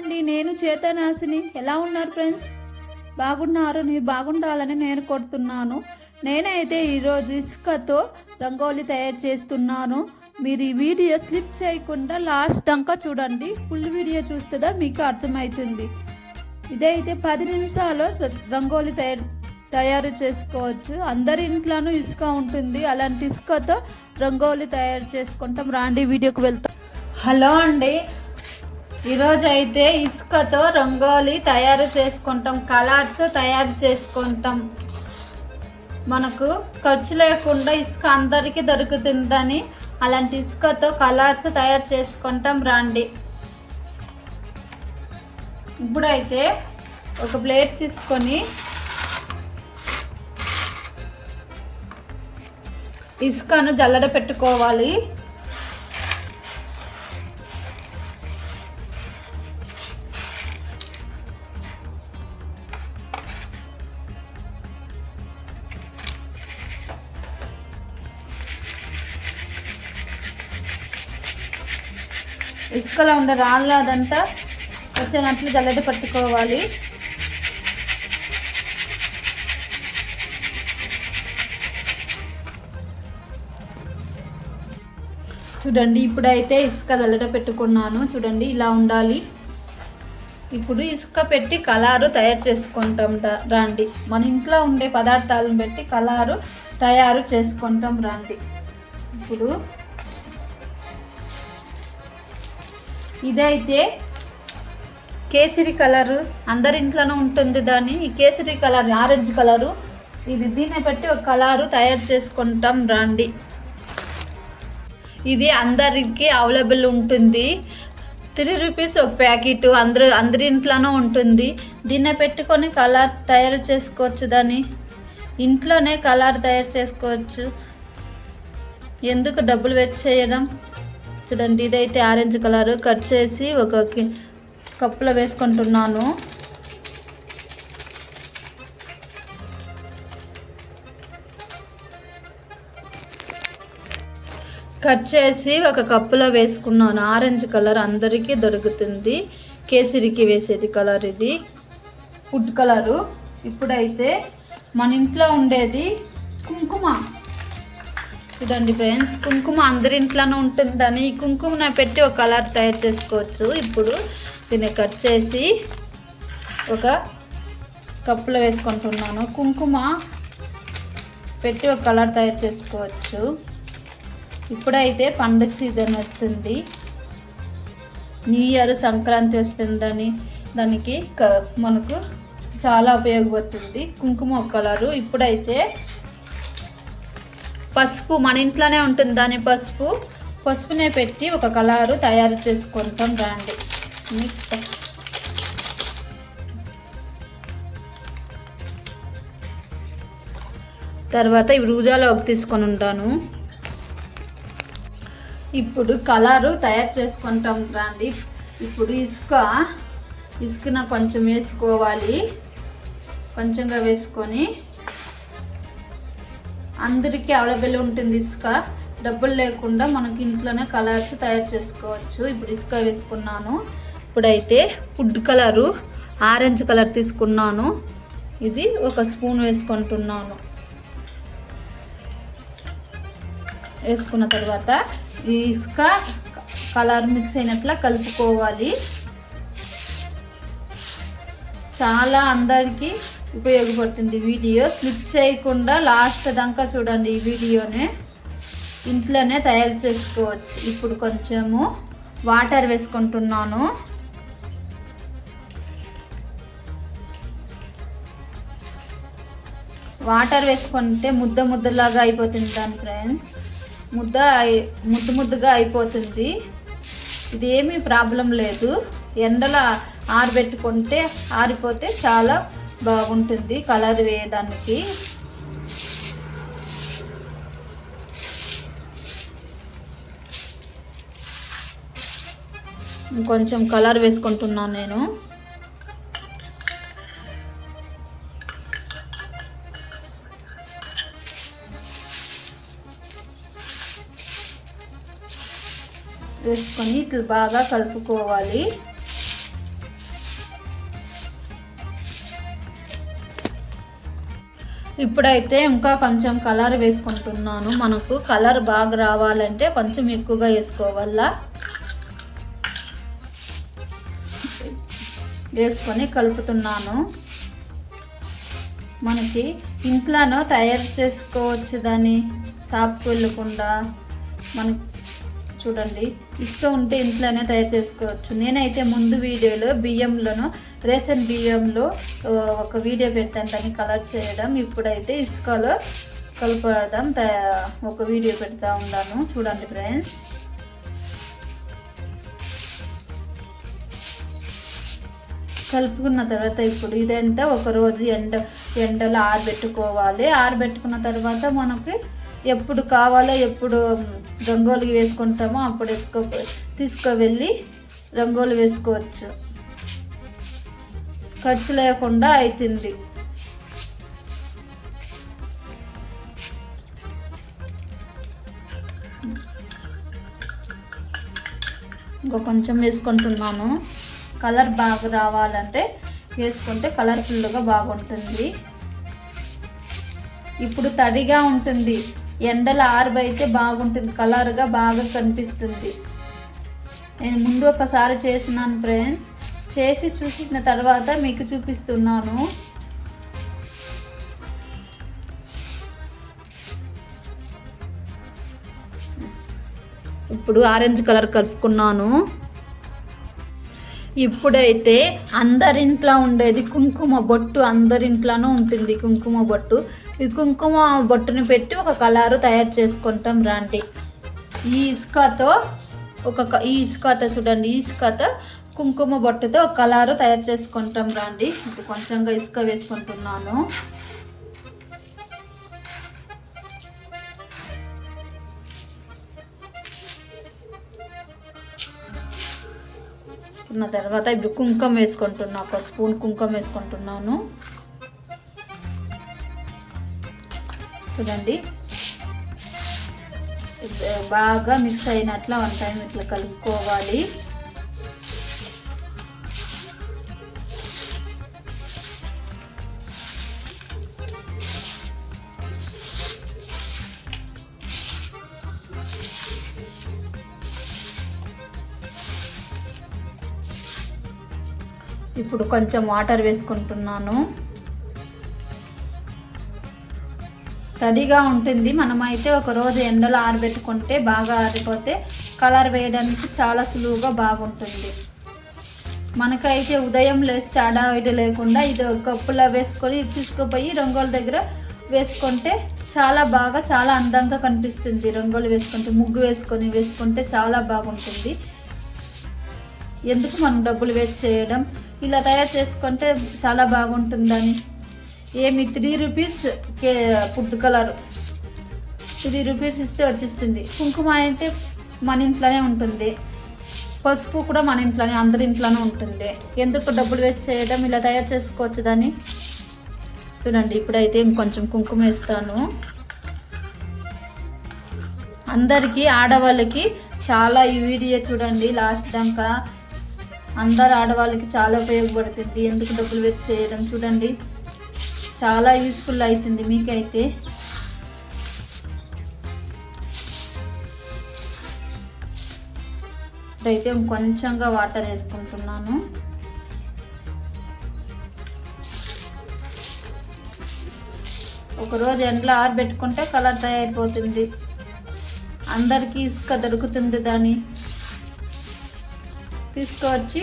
అండి నేను చేతనాశిని. ఎలా ఉన్నారు ఫ్రెండ్స్? బాగున్నారు మీరు బాగుండాలని నేను కొడుతున్నాను నేనైతే ఈరోజు ఇసుకతో రంగోలీ తయారు చేస్తున్నాను. మీరు ఈ వీడియో స్లిప్ చేయకుండా లాస్ట్ దాకా చూడండి. ఫుల్ వీడియో చూస్తుందా మీకు అర్థమవుతుంది. ఇదైతే పది నిమిషాలు రంగోలి తయారు తయారు చేసుకోవచ్చు. అందరి ఇంట్లోనూ ఇసుక ఉంటుంది. అలాంటి ఇసుకతో రంగోలీ తయారు చేసుకుంటాం. రాండి వీడియోకి వెళ్తాం. హలో అండి. ఈరోజు అయితే ఇసుకతో రంగోలి తయారు చేసుకుంటాం కలర్స్ తయారు చేసుకుంటాం. మనకు ఖర్చు లేకుండా ఇసుక అందరికీ దొరుకుతుందని అలాంటి ఇసుకతో కలర్స్ తయారు చేసుకుంటాం రండి. ఇప్పుడైతే ఒక ప్లేట్ తీసుకొని ఇసుకను జల్లడ పెట్టుకోవాలి. ఇసుకలో ఉండే రాళ్ళ అదంతా వచ్చేటట్లు జల్లెడ పట్టుకోవాలి. చూడండి ఇప్పుడైతే ఇసుక జల్లెడ పెట్టుకున్నాను. చూడండి ఇలా ఉండాలి. ఇప్పుడు ఇసుక పెట్టి కలారు తయారు చేసుకుంటాం రాండి. మన ఇంట్లో ఉండే పదార్థాలను పెట్టి కలారు తయారు చేసుకుంటాం రాండి. ఇప్పుడు ఇదైతే కేసరి కలరు. అందరి ఇంట్లోనూ ఉంటుంది దాన్ని. ఈ కేసరి కలర్ ఆరెంజ్ కలరు. ఇది దీన్ని బట్టి ఒక కలరు తయారు చేసుకుంటాం రండి. ఇది అందరికి అవైలబుల్ ఉంటుంది. త్రీ రూపీస్ ఒక ప్యాకెట్. అందరు అందరి ఇంట్లోనూ ఉంటుంది. దీన్ని పెట్టుకొని కలర్ తయారు చేసుకోవచ్చు దాన్ని. ఇంట్లోనే కలర్ తయారు చేసుకోవచ్చు. ఎందుకు డబ్బులు వెచ్చేయడం చూడండి ఇదైతే ఆరెంజ్ కలర్. కట్ చేసి ఒక కప్పులో వేసుకుంటున్నాను. కట్ చేసి ఒక కప్పులో వేసుకున్నాను. ఆరెంజ్ కలర్ అందరికీ దొరుకుతుంది. కేసరికి వేసేది కలర్ ఇది. Food colour. ఇప్పుడైతే మన ఇంట్లో ఉండేది కుంకుమ. చూడండి ఫ్రెండ్స్ కుంకుమ అందరి ఇంట్లోనే ఉంటుందని ఈ కుంకుమను పెట్టి ఒక కలర్ తయారు చేసుకోవచ్చు. ఇప్పుడు దీన్ని కట్ చేసి ఒక కప్పులో వేసుకుంటున్నాను. కుంకుమ పెట్టి ఒక కలర్ తయారు చేసుకోవచ్చు. ఇప్పుడైతే పండుగ సీజన్ వస్తుంది. న్యూ ఇయర్ సంక్రాంతి వస్తుందని దానికి క- మనకు చాలా ఉపయోగపడుతుంది. కుంకుమ ఒక కలరు. ఇప్పుడైతే పసుపు మన ఇంట్లోనే ఉంటుంది దాని పసుపు. పసుపునే పెట్టి ఒక కలరు తయారు చేసుకుంటాం రండి. తర్వాత ఇవి రూజాలో ఒక తీసుకొని ఉంటాను. ఇప్పుడు కలరు తయారు చేసుకుంటాం రండి. ఇప్పుడు ఇసుక ఇసుకన కొంచెం వేసుకోవాలి. కొంచెంగా వేసుకొని అందరికీ అవైలబుల్ ఉంటుంది ఇసుక. డబ్బులు లేకుండా మనకి ఇంట్లోనే కలర్స్ తయారు చేసుకోవచ్చు. ఇప్పుడు ఇసుక వేసుకున్నాను. ఇప్పుడైతే ఫుడ్ కలరు ఆరెంజ్ కలర్ తీసుకున్నాను. ఇది ఒక స్పూన్ వేసుకుంటున్నాను. వేసుకున్న తర్వాత ఈ ఇసుక కలర్ మిక్స్ అయినట్లా కలుపుకోవాలి. చాలా అందరికీ ఉపయోగపడుతుంది వీడియో. స్లిప్ చేయకుండా లాస్ట్ దాకా చూడండి ఈ వీడియోనే. ఇంట్లోనే తయారు చేసుకోవచ్చు. ఇప్పుడు కొంచెము వాటర్ వేసుకుంటున్నాను. వాటర్ వేసుకుంటే ముద్ద ముద్దలాగా అయిపోతుంది దాని ఫ్రెండ్స్ ముద్ద ముద్దు ముద్దుగా అయిపోతుంది. ఇది ఏమీ ప్రాబ్లం లేదు. ఎండల ఆరబెట్టుకుంటే ఆరిపోతే చాలా బాగుంటుంది కలర్ వేయడానికి. కొంచెం కలర్ వేసుకుంటున్నాను నేను. వేసుకొని ఇట్లా బాగా కలుపుకోవాలి. ఇప్పుడైతే ఇంకా కొంచెం కలర్ వేసుకుంటున్నాను. మనకు కలర్ బాగా రావాలంటే కొంచెం ఎక్కువగా వేసుకోవాలా? వేసుకొని కలుపుతున్నాను. మనకి ఇంట్లోనో తయారు చేసుకోవచ్చు దాన్ని షాప్కి వెళ్ళకుండా. మనకి చూడండి ఇసుక ఉంటే ఇంట్లోనే తయారు చేసుకోవచ్చు. నేనైతే ముందు వీడియోలో బియ్యంలోను రేషన్ బియ్యంలో ఒక వీడియో పెట్టాను దాన్ని కలర్ చేయడం. ఇప్పుడైతే ఇసుకలో కలపడం ఒక వీడియో పెడతా ఉన్నాను. చూడండి ఫ్రెండ్స్. కలుపుకున్న తర్వాత ఇప్పుడు ఇదంతా ఒకరోజు ఎండ ఎండలో ఆరబెట్టుకోవాలి. ఆరబెట్టుకున్న తర్వాత మనకి ఎప్పుడు కావాలో ఎప్పుడు రంగోలి వేసుకుంటామో అప్పుడు ఎక్కువ తీసుకువెళ్ళి రంగోలి వేసుకోవచ్చు. ఖర్చు లేకుండా అవుతుంది ఇంకా కొంచెం వేసుకుంటున్నాను. కలర్ బాగా రావాలంటే వేసుకుంటే కలర్ఫుల్గా బాగుంటుంది. ఇప్పుడు తడిగా ఉంటుంది. ఎండల ఆరబైతే బాగుంటుంది. కలర్గా బాగా కనిపిస్తుంది. నేను ముందు ఒకసారి చేసినాను ఫ్రెండ్స్. చేసి చూసిన తర్వాత మీకు చూపిస్తున్నాను. ఇప్పుడు ఆరెంజ్ కలర్ కలుపుకున్నాను. ఇప్పుడైతే అందరింట్లో ఉండేది కుంకుమ బొట్టు అందరింట్లోనూ ఉంటుంది కుంకుమ బొట్టు. ఈ కుంకుమ బొట్టుని పెట్టి ఒక కలరు తయారు చేసుకుంటాం రాండి. ఈ ఇసుకతో ఒక ఈ ఇసుకతో చూడండి ఈ ఇసుకతో కుంకుమ బొట్టుతో ఒక కలరు తయారు చేసుకుంటాం రండి. ఇప్పుడు కొంచెంగా ఇసుక వేసుకుంటున్నాను. ఉన్న తర్వాత ఇప్పుడు కుంకుమ వేసుకుంటున్నా ఒక స్పూన్ కుంకుమ వేసుకుంటున్నాను. చూడండి. బాగా మిక్స్ అయినట్ల వన్ టైం ఇట్లా కలుపుకోవాలి. ఇప్పుడు కొంచెం వాటర్ వేసుకుంటున్నాను. తడిగా ఉంటుంది. మనమైతే ఒక రోజు ఎండలో ఆరబెట్టుకుంటే బాగా ఆరిపోతే కలర్ వేయడానికి చాలా సులువుగా బాగుంటుంది. మనకైతే ఉదయం లేస్తే అడావిడి లేకుండా ఇది కప్పులో వేసుకొని తీసుకుపోయి రంగుల దగ్గర వేసుకుంటే చాలా బాగా చాలా అందంగా కనిపిస్తుంది. రంగులు వేసుకుంటే ముగ్గు వేసుకొని వేసుకుంటే చాలా బాగుంటుంది. ఎందుకు మనం డబ్బులు వేస్ట్ చేయడం? ఇలా తయారు చేసుకుంటే చాలా బాగుంటుందని. ఏమి త్రీ రూపీస్ కే ఫుడ్ కలర్. త్రీ రూపీస్ ఇస్తే వచ్చేస్తుంది. కుంకుమ అంటే మన ఇంట్లోనే ఉంటుంది. పసుపు కూడా మన ఇంట్లోనే అందరి ఇంట్లోనే ఉంటుంది. ఎందుకు డబ్బులు వేస్ట్ చేయడం ఇలా తయారు చేసుకోవచ్చు దాన్ని? చూడండి ఇప్పుడైతే ఇంకొంచెం కుంకుమ వేస్తాను. అందరికీ ఆడవాళ్ళకి చాలా ఈ వీడియో చూడండి లాస్ట్ దాకా. అందరు ఆడవాళ్ళకి చాలా ఉపయోగపడుతుంది. ఎందుకు డబ్బులు వేస్ట్ చేయడం చూడండి. చాలా యూస్ఫుల్ అవుతుంది మీకైతే. ఇప్పుడైతే కొంచెంగా వాటర్ వేసుకుంటున్నాను. ఒకరోజు ఎండలో ఆరబెట్టుకుంటే కలర్ తయారైపోతుంది. అందరికీ ఇసుక దొరుకుతుంది దాన్ని తీసుకొచ్చి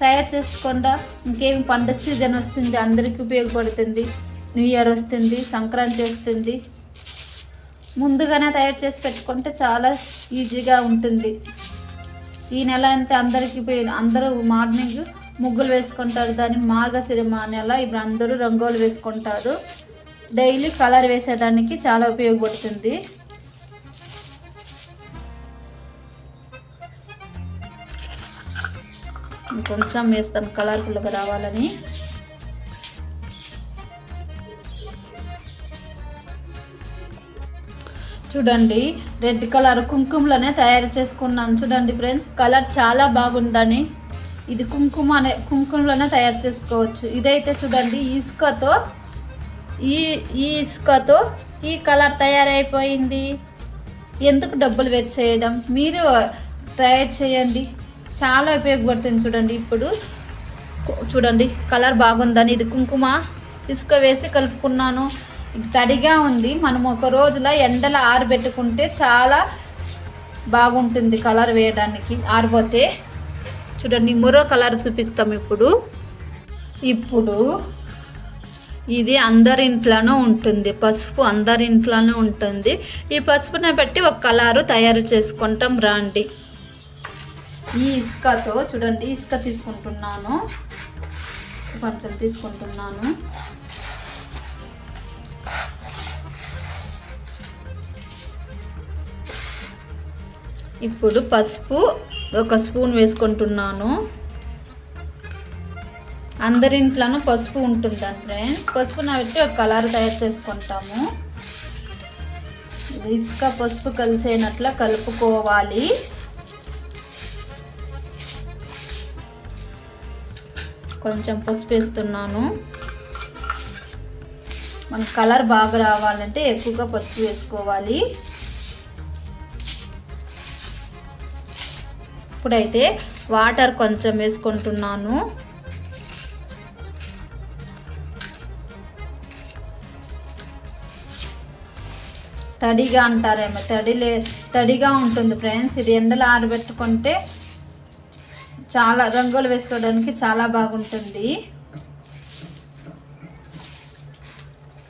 తయారు చేసుకుండా ఇంకేం పండుగ సీజన్ వస్తుంది అందరికీ ఉపయోగపడుతుంది. న్యూ ఇయర్ వస్తుంది సంక్రాంతి వస్తుంది. ముందుగానే తయారు చేసి పెట్టుకుంటే చాలా ఈజీగా ఉంటుంది. ఈ నెల అంతే అందరికీ ఉపయోగ అందరూ మార్నింగ్ ముగ్గులు వేసుకుంటారు. దాన్ని మార్గశిరమ నెల ఇప్పుడు అందరూ రంగోలు వేసుకుంటారు. డైలీ కలర్ వేసేదానికి చాలా ఉపయోగపడుతుంది. కొంచెం వేస్తాను కలర్ఫుల్గా రావాలని. చూడండి రెడ్ కలర్ కుంకుమలోనే తయారు చేసుకున్నాను. చూడండి ఫ్రెండ్స్ కలర్ చాలా బాగుందని. ఇది కుంకుమ అనే కుంకుమలోనే తయారు చేసుకోవచ్చు. ఇదైతే చూడండి ఇసుకతో ఈ ఈ ఇసుకతో ఈ కలర్ తయారైపోయింది. ఎందుకు డబ్బులు వేస్ట్ చేయడం? మీరు తయారు చేయండి. చాలా ఉపయోగపడుతుంది చూడండి ఇప్పుడు. చూడండి కలర్ బాగుందని ఇది కుంకుమ ఇసుక వేసి కలుపుకున్నాను. తడిగా ఉంది. మనం ఒక రోజులో ఎండలో ఆరబెట్టుకుంటే చాలా బాగుంటుంది కలర్ వేయడానికి. ఆరిపోతే చూడండి మరో కలర్ చూపిస్తాం ఇప్పుడు. ఇప్పుడు ఇది అందరి ఇంట్లోనూ ఉంటుంది. పసుపు అందరి ఇంట్లోనూ ఉంటుంది. ఈ పసుపుని బట్టి ఒక కలరు తయారు చేసుకుంటాం రాండి. ఈ ఇసుకతో చూడండి ఇసుక తీసుకుంటున్నాను. కొంచెం తీసుకుంటున్నాను. ఇప్పుడు పసుపు ఒక స్పూన్ వేసుకుంటున్నాను. అందరి ఇంట్లోనూ పసుపు ఉంటుందని ఫ్రెండ్స్ పసుపు పెట్టి ఒక కలర్ తయారు చేసుకుంటాము. ఇసుక పసుపు కలిసేనట్ల కలుపుకోవాలి. కొంచెం పసుపు వేస్తున్నాను మన కలర్ బాగా రావాలంటే ఎక్కువగా పసుపు వేసుకోవాలి. ఇప్పుడైతే వాటర్ కొంచెం వేసుకుంటున్నాను. తడిగా అంటారేమో తడి లే తడిగా ఉంటుంది ఫ్రెండ్స్. ఇది ఎండలో ఆరబెట్టుకుంటే చాలా రంగులు వేసుకోవడానికి చాలా బాగుంటుంది.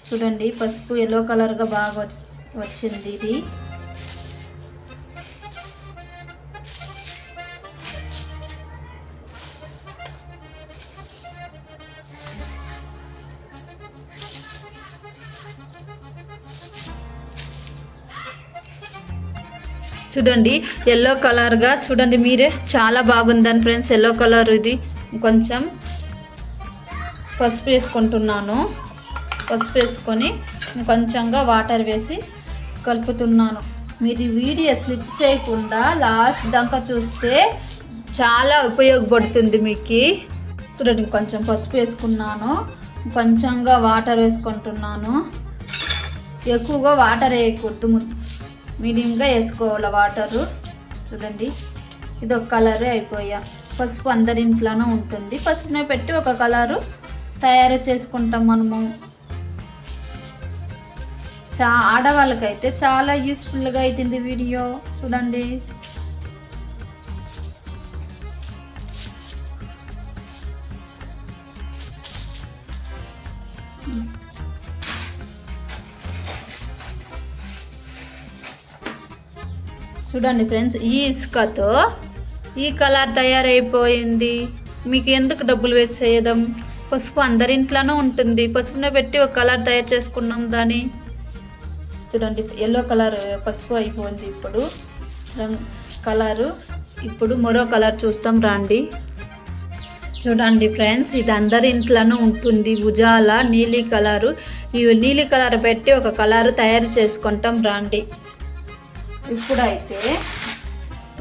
చూడండి పసుపు ఎల్లో కలర్గా బాగా వచ్చింది ఇది. చూడండి ఎల్లో కలర్గా చూడండి మీరే. చాలా బాగుందని ఫ్రెండ్స్ ఎల్లో కలర్ ఇది. కొంచెం పసుపు వేసుకుంటున్నాను. పసుపు వేసుకొని కొంచెంగా వాటర్ వేసి కలుపుతున్నాను. మీరు వీడియో స్లిప్ చేయకుండా లాస్ట్ దాకా చూస్తే చాలా ఉపయోగపడుతుంది మీకు. చూడండి కొంచెం పసుపు వేసుకున్నాను. కొంచెంగా వాటర్ వేసుకుంటున్నాను. ఎక్కువగా వాటర్ వేయకూడదు మీడియంగా వేసుకోవాలి వాటరు. చూడండి. ఇది ఒక కలరే అయిపోయా. పసుపు అందరి ఇంట్లోనూ ఉంటుంది. పసుపునే పెట్టి ఒక కలరు తయారు చేసుకుంటాం మనము. చా ఆడవాళ్ళకైతే చాలా యూస్ఫుల్గా అవుతుంది వీడియో. చూడండి. చూడండి ఫ్రెండ్స్ ఈ ఇసుకతో ఈ కలర్ తయారైపోయింది. మీకు ఎందుకు డబ్బులు వేస్ట్ చేయడం? పసుపు అందరింట్లోనూ ఉంటుంది. పసుపునే పెట్టి ఒక కలర్ తయారు చేసుకున్నాం దాన్ని. చూడండి ఎల్లో కలర్ పసుపు అయిపోయింది ఇప్పుడు. రంగు కలరు. ఇప్పుడు మరో కలర్ చూస్తాం రండి. చూడండి ఫ్రెండ్స్ ఇది అందరి ఇంట్లోనూ ఉంటుంది. ఉజాల నీలి కలరు. ఈ నీలి కలర్ పెట్టి ఒక కలరు తయారు చేసుకుంటాం రండి. ఇప్పుడైతే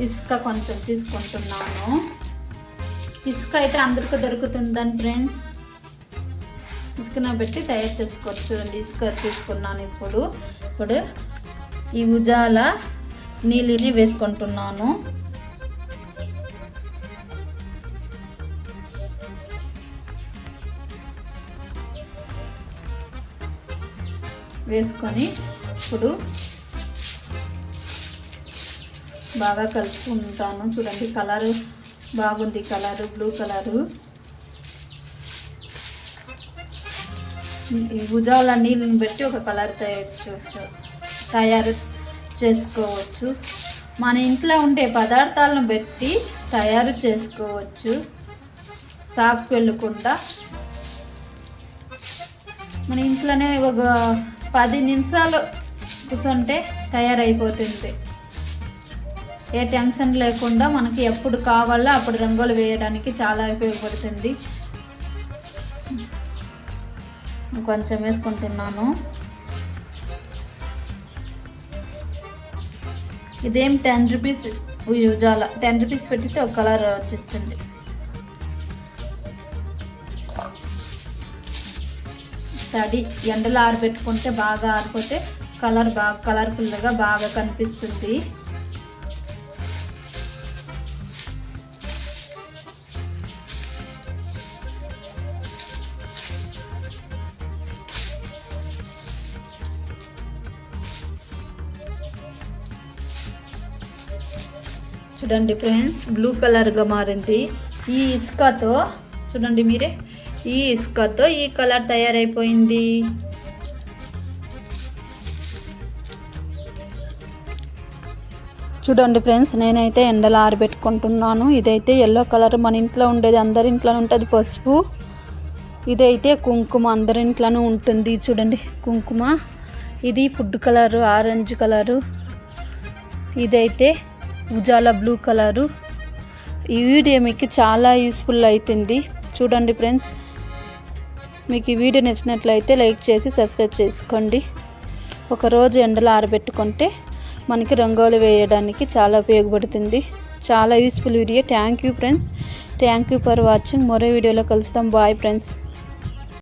ఇసుక కొంచెం తీసుకుంటున్నాను. ఇసుక అయితే అందరికీ దొరుకుతుందని ఫ్రెండ్స్. ఇసుకన పెట్టి తయారు చేసుకోవచ్చు చూడండి ఇసుక తీసుకున్నాను ఇప్పుడు. ఇప్పుడు ఈ ఉజాల నీళ్ళని వేసుకుంటున్నాను. వేసుకొని ఇప్పుడు బాగా కలుపుకుంటాను. చూడండి కలరు బాగుంది. Colour blue colour. ఈ భుజాల నీళ్ళని బట్టి ఒక కలర్ తయారు చేసు తయారు చేసుకోవచ్చు. మన ఇంట్లో ఉండే పదార్థాలను బట్టి తయారు చేసుకోవచ్చు. షాప్కి వెళ్ళకుండా. మన ఇంట్లోనే ఒక పది నిమిషాలు కూర్చుంటే తయారైపోతుంది ఏ టెన్షన్ లేకుండా మనకి ఎప్పుడు కావాలో అప్పుడు రంగులు వేయడానికి చాలా ఉపయోగపడుతుంది. కొంచెం వేసుకుంటున్నాను ఇదేం ten rupees Ujala ten rupees పెట్టితే ఒక కలర్ వచ్చేస్తుంది. తడి ఎండలో ఆరబెట్టుకుంటే బాగా ఆరిపోతే కలర్ బాగా కలర్ఫుల్గా బాగా కనిపిస్తుంది. చూడండి ఫ్రెండ్స్ బ్లూ కలర్గా మారింది. ఈ ఇసుకతో చూడండి మీరే ఈ ఇసుకతో ఈ కలర్ తయారైపోయింది. చూడండి ఫ్రెండ్స్ నేనైతే ఎండలో ఆరబెట్టుకుంటున్నాను. ఇదైతే ఎల్లో కలర్ మన ఇంట్లో ఉండేది అందరి ఇంట్లో ఉంటుంది పసుపు. ఇదైతే కుంకుమ అందరి ఇంట్లోనూ ఉంటుంది చూడండి కుంకుమ. ఇది ఫుడ్ కలరు ఆరెంజ్ కలరు ఇదైతే ఉజాల బ్లూ కలరు. ఈ వీడియో మీకు చాలా యూస్ఫుల్ అవుతుంది చూడండి ఫ్రెండ్స్ మీకు ఈ వీడియో నచ్చినట్లయితే లైక్ చేసి సబ్స్క్రైబ్ చేసుకోండి. ఒకరోజు ఎండలో ఆరబెట్టుకుంటే మనకి రంగోలు వేయడానికి చాలా ఉపయోగపడుతుంది. చాలా useful video thank you friends thank you for watching మరో వీడియోలో కలుస్తాం. Bye friends